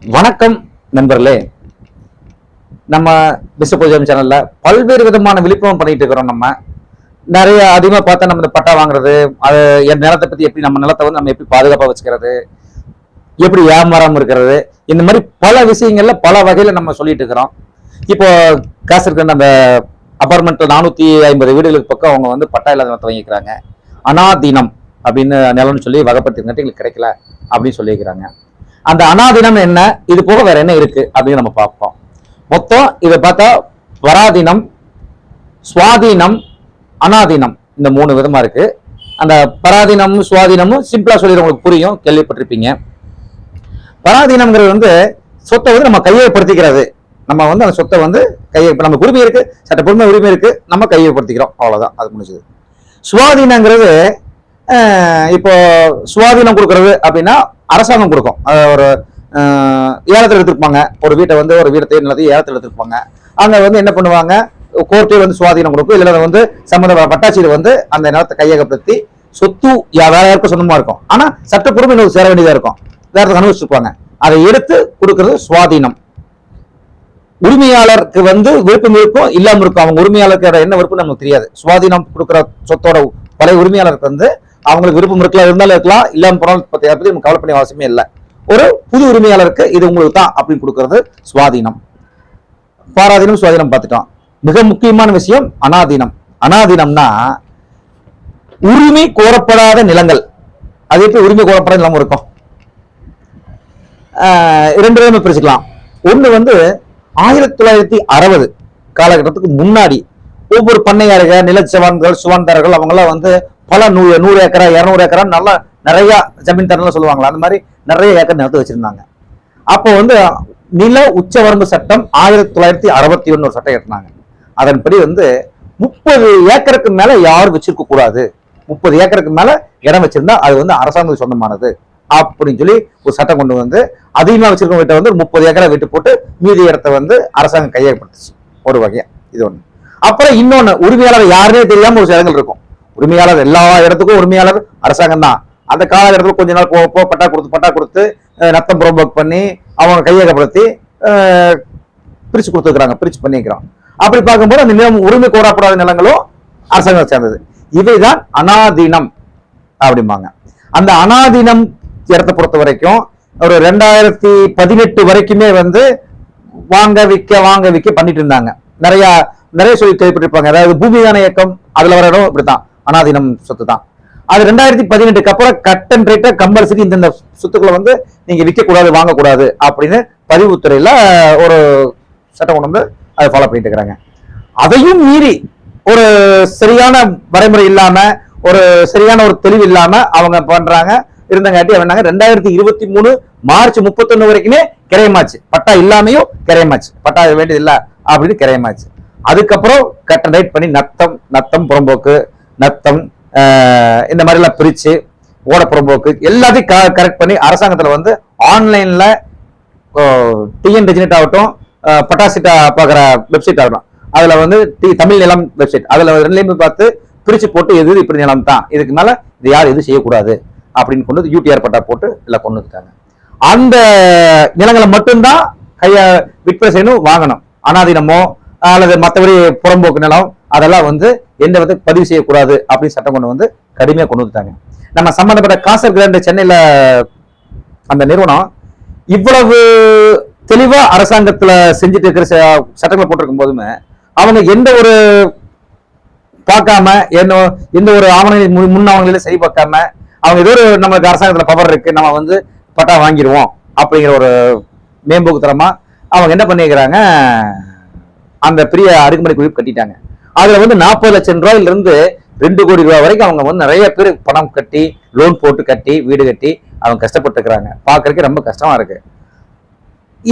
வணக்கம் நண்பர்களே. நம்ம விஸ்வபூஜம் சேனல்ல பல்வேறு விதமான விழிப்புணர்வு பண்ணிட்டு இருக்கிறோம் நம்ம. நிறைய அதிகமாக பார்த்தா நம்ம இந்த பட்டா வாங்குறது அது என் நிலத்தை பற்றி எப்படி நம்ம நிலத்தை வந்து நம்ம எப்படி பாதுகாப்பாக வச்சுக்கிறது எப்படி ஏமாறாமல் இருக்கிறது இந்த மாதிரி பல விஷயங்கள்ல பல வகையில் நம்ம சொல்லிட்டு இருக்கிறோம். இப்போ காசு இருக்கிற அந்த அபார்ட்மெண்ட்ல நானூற்றி ஐம்பது வீடுகளுக்கு பக்கம் அவங்க வந்து பட்டா இல்லாத நிலத்தை வாங்கிக்கிறாங்க. அனாதீனம் அப்படின்னு நிலம்னு சொல்லி வகைப்படுத்திருந்துட்டு எங்களுக்கு கிடைக்கல அப்படின்னு சொல்லியிருக்கிறாங்க. அந்த அனாதீனம் என்ன? இது போக வேற என்ன இருக்கு? அப்படின்னு நம்ம பார்ப்போம். மொத்தம் இதை பார்த்தா வராதீனம் சுவாதீனம் அனாதீனம் இந்த மூணு விதமா இருக்கு. அந்த பராதீனமும் சுவாதீனமும் சிம்பிளா சொல்லி உங்களுக்கு புரியும். கேள்விப்பட்டிருப்பீங்க. பராதீனம்ங்கிறது வந்து சொத்தை வந்து நம்ம கையகப்படுத்திக்கிறது. நம்ம வந்து அந்த சொத்தை வந்து கையை நம்ம நமக்கு உரிமை இருக்கு சட்டப்பூர்வ உரிமை இருக்கு நம்ம கையகப்படுத்திக்கிறோம். அவ்வளோதான் அது முடிஞ்சது. சுவாதீனங்கிறது இப்போ சுவாதீனம் கொடுக்கறது அப்படின்னா அரசாங்கம் கொடுக்கும். ஒரு ஏலத்தில் எடுத்திருப்பாங்க. ஒரு வீட்டை வந்து ஒரு வீட்டை நிலத்தையும் ஏலத்தில் எடுத்திருப்பாங்க. அங்கே வந்து என்ன பண்ணுவாங்க? கோர்ட்டே வந்து சுவாதீனம் கொடுக்கும். இல்லை வந்து சம்மந்த பட்டாட்சியில் வந்து அந்த நிலத்தை கையகப்படுத்தி சொத்து வேற யாருக்கும் சொந்தமா இருக்கும். ஆனால் சட்டப்பூர்வம் இன்னொரு சேர வேண்டியதாக இருக்கும். வேற அனுபவிச்சிருப்பாங்க. அதை எடுத்து கொடுக்கறது சுவாதீனம். உரிமையாளருக்கு வந்து விருப்பம் இருக்கும் இல்லாமல் இருக்கும். அவங்க உரிமையாளருக்கு என்ன விருப்பம் நமக்கு தெரியாது. சுவாதீனம் கொடுக்குற சொத்தோட பழைய உரிமையாளருக்கு வந்து அவங்களுக்கு விருப்பம் இருக்கலாம் இருந்தாலும் இருக்கலாம். இல்லாமல் போனாலும் பற்றி பற்றி நம்ம கவலை அவசியமே இல்லை. ஒரு புது உரிமையாளருக்கு இது உங்களுக்கு தான் அப்படின்னு கொடுக்கறது சுவாதீனம். பாராதீனம் சுவாதீனம் பார்த்துட்டோம் மிக முக்கியமான விஷயம் அனாதீனம். அனாதீனம்னா உரிமை கோரப்படாத நிலங்கள். அது எப்படி உரிமை கோரப்படாத நிலம் இருக்கும்? ஆஹ் இரண்டு விதமாக பிரிச்சுக்கலாம். ஒண்ணு வந்து ஆயிரத்தி தொள்ளாயிரத்தி அறுபது காலகட்டத்துக்கு முன்னாடி ஒவ்வொரு பண்ணையாளர்கள் நிலச்சவான்கள் சுவான்தாரர்கள் அவங்கெல்லாம் வந்து பல நூ நூறு ஏக்கரா இரநூறு ஏக்கரா நல்லா நிறைய தரலாம் சொல்லுவாங்களா? அந்த மாதிரி நிறைய ஏக்கர் நிலத்தை வச்சிருந்தாங்க. அப்போ வந்து நில உச்சவரம்பு சட்டம் ஆயிரத்தி தொள்ளாயிரத்தி அறுபத்தி ஒன்று ஒரு சட்டம் எட்டினாங்க அதன்படி வந்து முப்பது ஏக்கருக்கு மேலே யாரும் வச்சிருக்க கூடாது. முப்பது ஏக்கருக்கு மேலே இடம் வச்சிருந்தா அது வந்து அரசாங்கத்துக்கு சொந்தமானது அப்படின்னு சொல்லி ஒரு சட்டம் கொண்டு வந்து அதிகமாக வச்சிருக்க வீட்டை வந்து முப்பது ஏக்கரை விட்டு போட்டு மீதி இடத்த வந்து அரசாங்கம் கையகப்படுத்துச்சு. ஒரு வகையாக இது ஒன்று அப்புறம் இன்னொன்று உரிமையாளர் யாருனே தெரியாமல் ஒரு சில இடங்கள் இருக்கும். உரிமையாளர் எல்லா இடத்துக்கும் உரிமையாளர் அரசாங்கம் தான். அந்த காலகட்டத்தில் கொஞ்ச நாள் போக பட்டா கொடுத்து பட்டா கொடுத்து நத்தம் புறம்போக்கு பண்ணி அவங்க கையகப்படுத்தி பிரித்து பிரிச்சு பிரித்து பிரிச்சு பண்ணிக்கிறோம் அப்படி பார்க்கும்போது அந்த நிலம் உரிமை கோரப்படாத நிலங்களும் அரசாங்கம் சேர்ந்தது. இவைதான் அனாதீனம் அப்படிம்பாங்க. அந்த அனாதீனம் இடத்தை பொறுத்த வரைக்கும் ஒரு ரெண்டாயிரத்தி பதினெட்டு வரைக்குமே வந்து வாங்க விற்க வாங்க விற்க பண்ணிட்டு இருந்தாங்க. நிறைய நிறைய சொல்லி கேள்விப்பட்டிருப்பாங்க. அதாவது பூமிதான இயக்கம் அதுல வர இடம் இப்படித்தான். அனாதீனம் சொத்து தான் அது ரெண்டாயிரத்தி பதினெட்டுக்கு அப்புறம் கட் அண்ட் ரைட்டா கம்பல்சரி இந்தந்த சொத்துக்களை வந்து நீங்க விற்க கூடாது வாங்கக்கூடாது அப்படின்னு பதிவுத்துறையில ஒரு சட்டம் கொண்டு வந்து அதை ஃபாலோ பண்ணிட்டு இருக்கிறாங்க. அதையும் மீறி ஒரு சரியான வரைமுறை இல்லாம ஒரு சரியான ஒரு தெளிவு இல்லாம அவங்க பண்றாங்க இருந்தங்காட்டி அவனாங்க ரெண்டாயிரத்தி இருபத்தி மூணு மார்ச் முப்பத்தொன்னு வரைக்குமே கிரையமாச்சு. பட்டா இல்லாமையும் கிரையமாச்சு. பட்டா வேண்டியது இல்லை அப்படின்னு கிரையமாச்சு. அதுக்கப்புறம் கட் ரைட் பண்ணி நத்தம் நத்தம் புறம்போக்கு நத்தம் இந்த மாதிரிலாம் பிரித்து பிரிச்சு எல்லாத்தையும் புறம்போக்கு எல்லாத்தையும் கரெக்ட் பண்ணி அரசாங்கத்தில் வந்து ஆன்லைனில் டிஎன் ரெஜினேட் ஆகட்டும் பட்டாசிட்டா பார்க்குற வெப்சைட் ஆகட்டும் அதில் வந்து டி தமிழ் நிலம் வெப்சைட் அதில் ரெண்டுலேயுமே பார்த்து பிரிச்சு போட்டு எது எது இப்படி நிலம் தான்? இதுக்கு மேலே இது யார் எதுவும் செய்யக்கூடாது? அப்படின்னு கொண்டு வந்து யூடிஆர் பட்டா போட்டு எல்லாம் கொண்டு வந்துட்டாங்க. அந்த நிலங்களை மட்டும்தான் கையை விற்பனை செய்யணும் வாங்கணும். அனாதீனமோ அல்லது மற்றபடி புறம்போக்கு நிலம் அதெல்லாம் வந்து எந்த வித பதிவு செய்யக்கூடாது அப்படின்னு சட்டம் கொண்டு வந்து கடுமையாக கொண்டு வந்துட்டாங்க. நம்ம சம்மந்தப்பட்ட காசர் கிராண்ட் சென்னையில் அந்த நிறுவனம் இவ்வளவு தெளிவாக அரசாங்கத்தில் செஞ்சுட்டு இருக்கிற ச- சட்டங்களை போட்டிருக்கும் போதுமே அவங்க எந்த ஒரு பார்க்காம என்ன எந்த ஒரு ஆவணங்களையும் முன் ஆவணங்களையும் சரி பார்க்காம அவங்க ஏதோ ஒரு நம்மளுக்கு அரசாங்கத்தில் பவர் இருக்கு நம்ம வந்து பட்டா வாங்கிடுவோம் அப்படிங்கிற ஒரு மேம்போக்குத்தனமாக அவங்க என்ன பண்ணிக்கிறாங்க? அந்த பெரிய அடுக்குமுறை குழு கட்டிட்டாங்க. அதுல வந்து நாற்பது லட்சம் ரூபாயில இருந்து ரெண்டு கோடி ரூபாய் வரைக்கும் அவங்க வந்து நிறைய பேர் பணம் கட்டி லோன் போட்டு கட்டி வீடு கட்டி அவங்க கஷ்டப்பட்டுருக்குறாங்க. பார்க்கறதுக்கு ரொம்ப கஷ்டமா இருக்கு.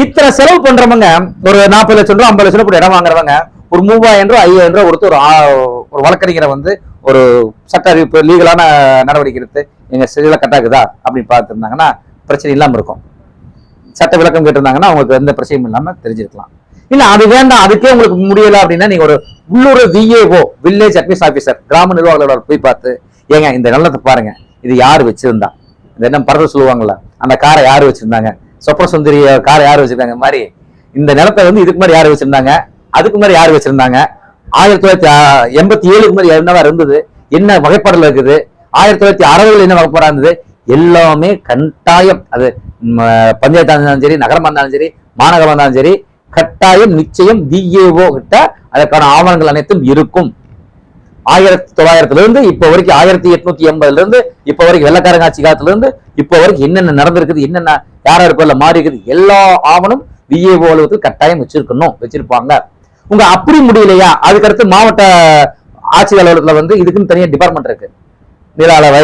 இத்தனை செலவு பண்றவங்க ஒரு நாற்பது லட்சம் ரூபாய் ஐம்பது லட்சம் ரூபாய் இடம் வாங்குறவங்க ஒரு மூவாயிரம் ரூபாய் ஐயாயிரம் ரூபாய் கொடுத்து ஒரு ஒரு வழக்கறிஞரை வந்து ஒரு சட்ட அறிவிப்பு லீகலான நடவடிக்கை எடுத்து எங்க சரியில கட்டாக்குதா அப்படின்னு பார்த்துருந்தாங்கன்னா பிரச்சனை இல்லாமல் இருக்கும். சட்ட விளக்கம் கேட்டிருந்தாங்கன்னா அவங்களுக்கு எந்த பிரச்சனையும் இல்லாமல் தெரிஞ்சிருக்கலாம். இல்ல அது வேண்டாம் அதுக்கே உங்களுக்கு முடியல அப்படின்னா நீங்க ஒரு உள்ளூர் விஏஓ வில்லேஜ் அட்மிஸ் ஆஃபீஸர் கிராம நிர்வாகத்தோட போய் பார்த்து ஏங்க இந்த நிலத்தை பாருங்க. இது யார் வச்சிருந்தா? இந்த என்ன பரத சொல்லுவாங்கல்ல அந்த காரை யார் வச்சிருந்தாங்க? சொப்பன சுந்தரி காரை யார் வச்சிருக்காங்க? மாதிரி இந்த நிலத்தை வந்து இதுக்கு மாதிரி யார் வச்சிருந்தாங்க? அதுக்கு மாதிரி யார் வச்சிருந்தாங்க? ஆயிரத்தி தொள்ளாயிரத்தி எண்பத்தி ஏழுக்கு மாதிரி என்னவா இருந்தது? என்ன வகைப்பாடுல இருக்குது? ஆயிரத்தி தொள்ளாயிரத்தி அறுபதுல என்ன வகைப்பாடா இருந்தது? எல்லாமே கட்டாயம் அது பஞ்சாயத்தாக பஞ்சாயத்தா இருந்தாலும் சரி நகரமா இருந்தாலும் சரி மாநகரமா இருந்தாலும் சரி கட்டாயம் நிச்சயம் டிஏஓ கிட்ட அதற்கான ஆவணங்கள் அனைத்தும் இருக்கும். ஆயிரத்தி தொள்ளாயிரத்துல இருந்து இப்போ வரைக்கும் ஆயிரத்தி எட்நூத்தி எண்பதுல இருந்து இப்போ வரைக்கும் வெள்ளக்காரங்க ஆட்சி காலத்துல இருந்து இப்போ வரைக்கும் என்னென்ன நடந்திருக்குது என்னென்ன யாரா இருக்கோ மாறி இருக்குது எல்லா ஆவணம் விஏஓ அலுவலகத்தில் கட்டாயம் வச்சிருக்கணும் வச்சிருப்பாங்க. உங்க அப்படி முடியலையா? அதுக்கடுத்து மாவட்ட ஆட்சியர் அலுவலகத்துல வந்து இதுக்குன்னு தனியாக டிபார்ட்மெண்ட் இருக்கு. நில அளவை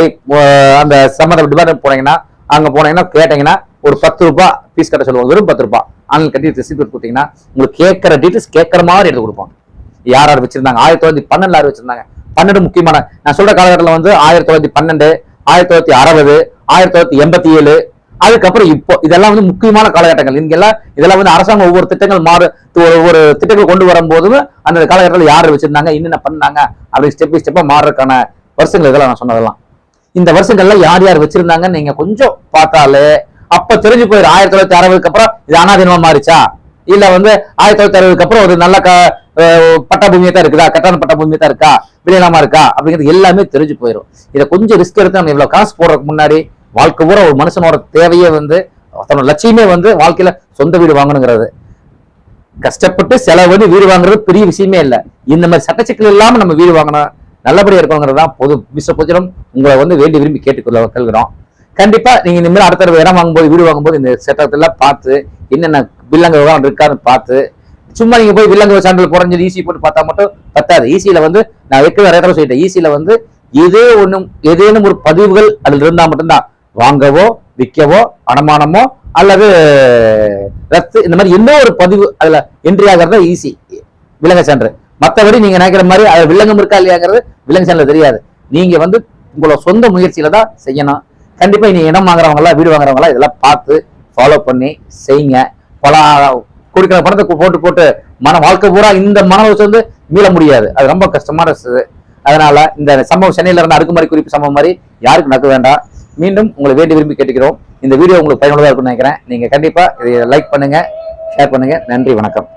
அந்த சம்மந்த டிபார்ட்மெண்ட் போனீங்கன்னா அங்க போனீங்கன்னா கேட்டீங்கன்னா ஒரு பத்து ரூபாய் ஃபீஸ் கட்ட சொல்லுவாங்க வெறும் பத்து ரூபாய் ஆன்லைன் கட்டி ரிசீவ் கொடுத்தீங்கன்னா உங்களுக்கு கேட்குற டீட்டெயில்ஸ் கேட்கற மாதிரி எடுத்து கொடுப்பாங்க. யார் யார் வச்சிருந்தாங்க? ஆயிரத்தி தொள்ளாயிரத்தி பன்னெண்டுல யார் வச்சிருந்தாங்க? பன்னெண்டு முக்கியமான நான் சொல்ற காலகட்டத்தில் வந்து ஆயிரத்தி தொள்ளாயிரத்தி பன்னெண்டு ஆயிரத்தி தொள்ளாயிரத்தி அறுபது ஆயிரத்தி தொள்ளாயிரத்தி எண்பத்தி ஏழு அதுக்கப்புறம் இப்போ இதெல்லாம் வந்து முக்கியமான காலகட்டங்கள். இங்கெல்லாம் இதெல்லாம் வந்து அரசாங்கம் ஒவ்வொரு திட்டங்கள் மாறு ஒவ்வொரு திட்டங்கள் கொண்டு வரும்போதும் அந்த காலகட்டத்தில் யார் வச்சிருந்தாங்க என்னென்ன பண்ணாங்க அப்படி ஸ்டெப் பை ஸ்டெப்பாக மாறுறதுக்கான வருஷங்கள் இதெல்லாம் நான் சொன்னதெல்லாம். இந்த வருஷங்கள்ல யார் யார் வச்சிருந்தாங்கன்னு நீங்க கொஞ்சம் பார்த்தாலே அப்ப தெரிஞ்சு போயிரு. ஆயிரத்தி தொள்ளாயிரத்தி அறுபதுக்கு அப்புறம் இது அனாதீனமா மாறிச்சா? இல்ல வந்து ஆயிரத்தி தொள்ளாயிரத்தி அறுபதுக்கு அப்புறம் ஒரு நல்ல க அஹ் பூமியா தான் இருக்குதா? கட்டான பட்ட பூமியா தான் இருக்கா? விலையிலாமா இருக்கா? அப்படிங்கிறது எல்லாமே தெரிஞ்சு போயிடும் இதை கொஞ்சம் ரிஸ்க் எடுத்து நம்ம இவ்வளவு காசு போடுறதுக்கு முன்னாடி வாழ்க்கை பூரா ஒரு மனுஷனோட தேவையே வந்து தன்னோட லட்சியமே வந்து வாழ்க்கையில சொந்த வீடு வாங்கணுங்கிறது. கஷ்டப்பட்டு செலவு பண்ணி வீடு வாங்குறது பெரிய விஷயமே இல்லை. இந்த மாதிரி சட்டச்சிக்கல் இல்லாம நம்ம வீடு வாங்கணும் நல்லபடியா இருக்கணுங்கிறது தான் பொது விஸ்வ பொதுஜனம் உங்களை வந்து வேண்டி விரும்பி கேட்டுக்கொள்ள கல்கிறோம் கண்டிப்பா நீங்க இனிமேல் அடுத்த தடவை இடம் வாங்கும்போது வீடு வாங்கும்போது இந்த சட்டத்தெல்லாம் பார்த்து என்னென்ன வில்லங்க விவகாரம் இருக்கான்னு பார்த்து சும்மா நீங்க போய் வில்லங்க சான்றிதழ் குறைஞ்சது ஈஸி போட்டு பார்த்தா மட்டும் பத்தாது. ஈஸியில வந்து நான் வைக்க நிறைய தடவை சொல்லிட்டேன். ஈஸியில வந்து ஏதே ஒன்றும் ஏதேனும் ஒரு பதிவுகள் அதில் இருந்தா மட்டும்தான். வாங்கவோ விற்கவோ அடமானமோ அல்லது ரத்து இந்த மாதிரி எந்த ஒரு பதிவு அதுல என்ட்ரி ஆகிறது ஈஸி விலங்க சான்று மற்றபடி நீங்க நினைக்கிற மாதிரி அது வில்லங்கம் இருக்கா இல்லையாங்கிறது விலங்கு சான்றிதழ் தெரியாது. நீங்க வந்து உங்களோட சொந்த முயற்சியில தான் செய்யணும். கண்டிப்பா நீ இடம் வாங்குறவங்களா வீடு வாங்குறவங்க எல்லாம் இதெல்லாம் பார்த்து ஃபாலோ பண்ணி செய்யுங்க. பல கொடுக்குற பணத்தை போட்டு போட்டு மன வாழ்க்கை பூரா இந்த மன வச்சு வந்து மீள முடியாது. அது ரொம்ப கஷ்டமான அதனால இந்த சம்பவம் சென்னையில இருந்த அடுக்குமுறை குறிப்பு சம்பவம் மாதிரி யாருக்கும் நடக்க வேண்டாம். மீண்டும் உங்களை வேண்டி விரும்பி கேட்டுக்கிறோம். இந்த வீடியோ உங்களுக்கு பயனுள்ளதாக இருக்கும்னு நினைக்கிறேன். நீங்க கண்டிப்பா இதை லைக் பண்ணுங்க ஷேர் பண்ணுங்க. நன்றி வணக்கம்.